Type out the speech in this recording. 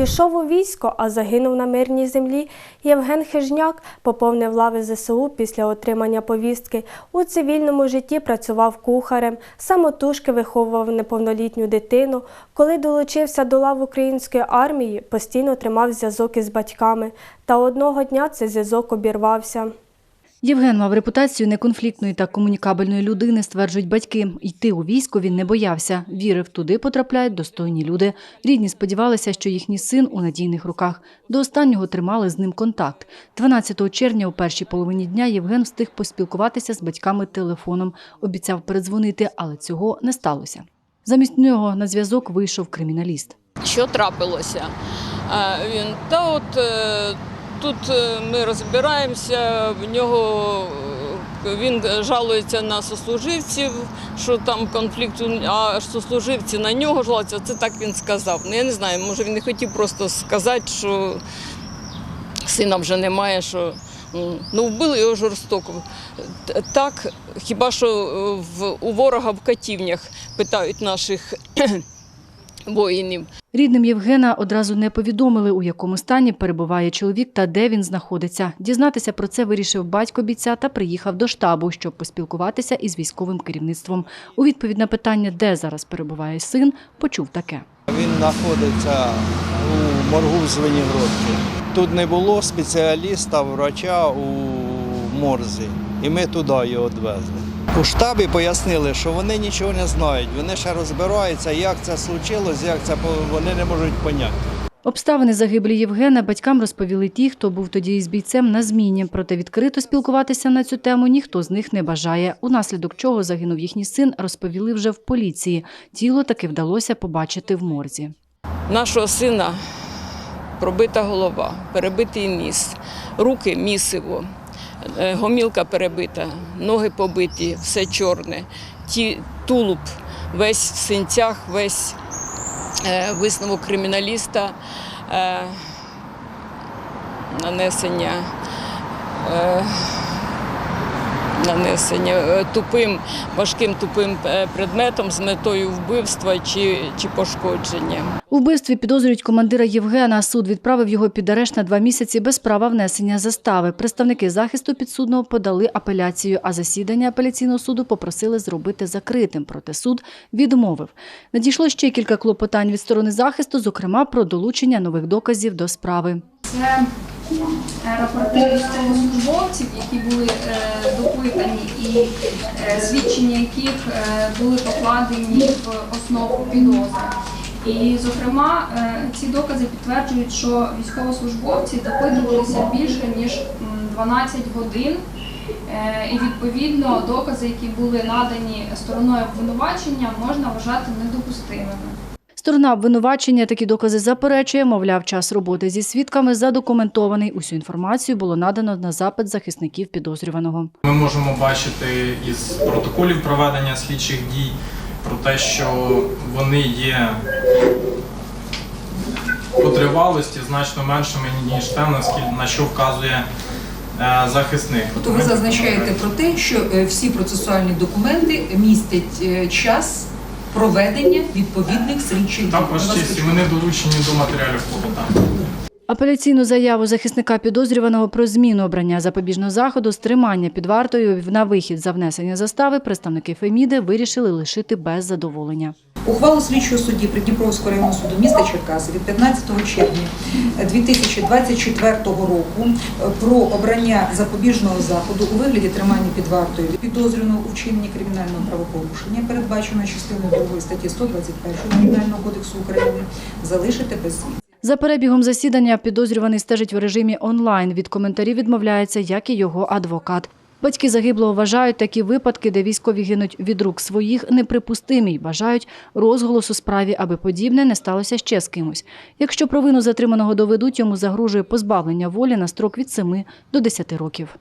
Пішов у військо, а загинув на мирній землі. Євген Хижняк поповнив лави ЗСУ після отримання повістки. У цивільному житті працював кухарем, самотужки виховував неповнолітню дитину. Коли долучився до лав української армії, постійно тримав зв'язок із батьками. Та одного дня цей зв'язок обірвався. Євген мав репутацію неконфліктної та комунікабельної людини, стверджують батьки. Йти у військо він не боявся. Вірив, туди потрапляють достойні люди. Рідні сподівалися, що їхній син у надійних руках. До останнього тримали з ним контакт. 12 червня у першій половині дня Євген встиг поспілкуватися з батьками телефоном. Обіцяв передзвонити, але цього не сталося. Замість нього на зв'язок вийшов криміналіст. Що трапилося? Він та от е, тут е, ми розбираємося, в нього е, він жалується на сослуживців, що там конфлікт, а сослуживці на нього жалуються. Це так він сказав. Ну я не знаю, може він не хотів просто сказати, що сина вже немає, що ну вбили його жорстоко. Так, хіба що е, в, у ворога в катівнях питають наших воїнів. Рідним Євгена одразу не повідомили, у якому стані перебуває чоловік та де він знаходиться. Дізнатися про це вирішив батько бійця та приїхав до штабу, щоб поспілкуватися із військовим керівництвом. У відповідь на питання, де зараз перебуває син, почув таке. Він знаходиться у моргу в Звенігородці. Тут не було спеціаліста, врача у морзі, і ми туди його відвезли. У штабі пояснили, що вони нічого не знають. Вони ще розбираються, як це случилось, як це по- вони не можуть поняти. Обставини загиблі Євгена батькам розповіли ті, хто був тоді із бійцем на зміні. Проте відкрито спілкуватися на цю тему ніхто з них не бажає. Унаслідок чого загинув їхній син, розповіли вже в поліції. Тіло таки вдалося побачити в морзі. Нашого сина пробита голова, перебитий ніс, руки місиво, гомілка перебита, ноги побиті, все чорне, ті, тулуб весь в синцях, весь е, висновок криміналіста, е, нанесення. Е, Нанесення е, тупим, важким тупим е, предметом з метою вбивства чи, чи пошкодження. У вбивстві підозрюють командира Євгена. Суд відправив його під арешт на два місяці без права внесення застави. Представники захисту підсудного подали апеляцію, а засідання апеляційного суду попросили зробити закритим. Проте суд відмовив. Надійшло ще кілька клопотань від сторони захисту, зокрема про долучення нових доказів до справи. Це рапорти військовослужбовців, які були е, допитані, і е, свідчення яких е, були покладені в основу підозри. І, зокрема, е, ці докази підтверджують, що військовослужбовці допитувалися більше ніж 12 годин. Е, І відповідно докази, які були надані стороною обвинувачення, можна вважати недопустимими. Сторона обвинувачення такі докази заперечує, мовляв, час роботи зі свідками задокументований. Усю інформацію було надано на запит захисників підозрюваного. Ми можемо бачити із протоколів проведення слідчих дій про те, що вони є по тривалості значно меншими ніж те, наскільки на що вказує е, захисник. Тобто ви зазначаєте про те, що е, всі процесуальні документи містять е, час проведення відповідних слідчих дій. Також честі вони долучені до матеріалів клопотання. Апеляційну заяву захисника підозрюваного про зміну обрання запобіжного заходу, стримання під вартою на вихід за внесення застави представники Феміди вирішили лишити без задоволення. Ухвалу слідчого судді Придніпровського районного суду міста Черкаси від 15 червня 2024 року про обрання запобіжного заходу у вигляді тримання під вартою підозрюваного у вчиненні кримінального правопорушення, передбаченого частиною 2 статті 121 Кримінального кодексу України, залишити без змін. За перебігом засідання підозрюваний стежить в режимі онлайн. Від коментарів відмовляється, як і його адвокат. Батьки загиблого вважають такі випадки, де військові гинуть від рук своїх, неприпустимі й бажають розголосу справі, аби подібне не сталося ще з кимось. Якщо провину затриманого доведуть, йому загрожує позбавлення волі на строк від 7 до 10 років.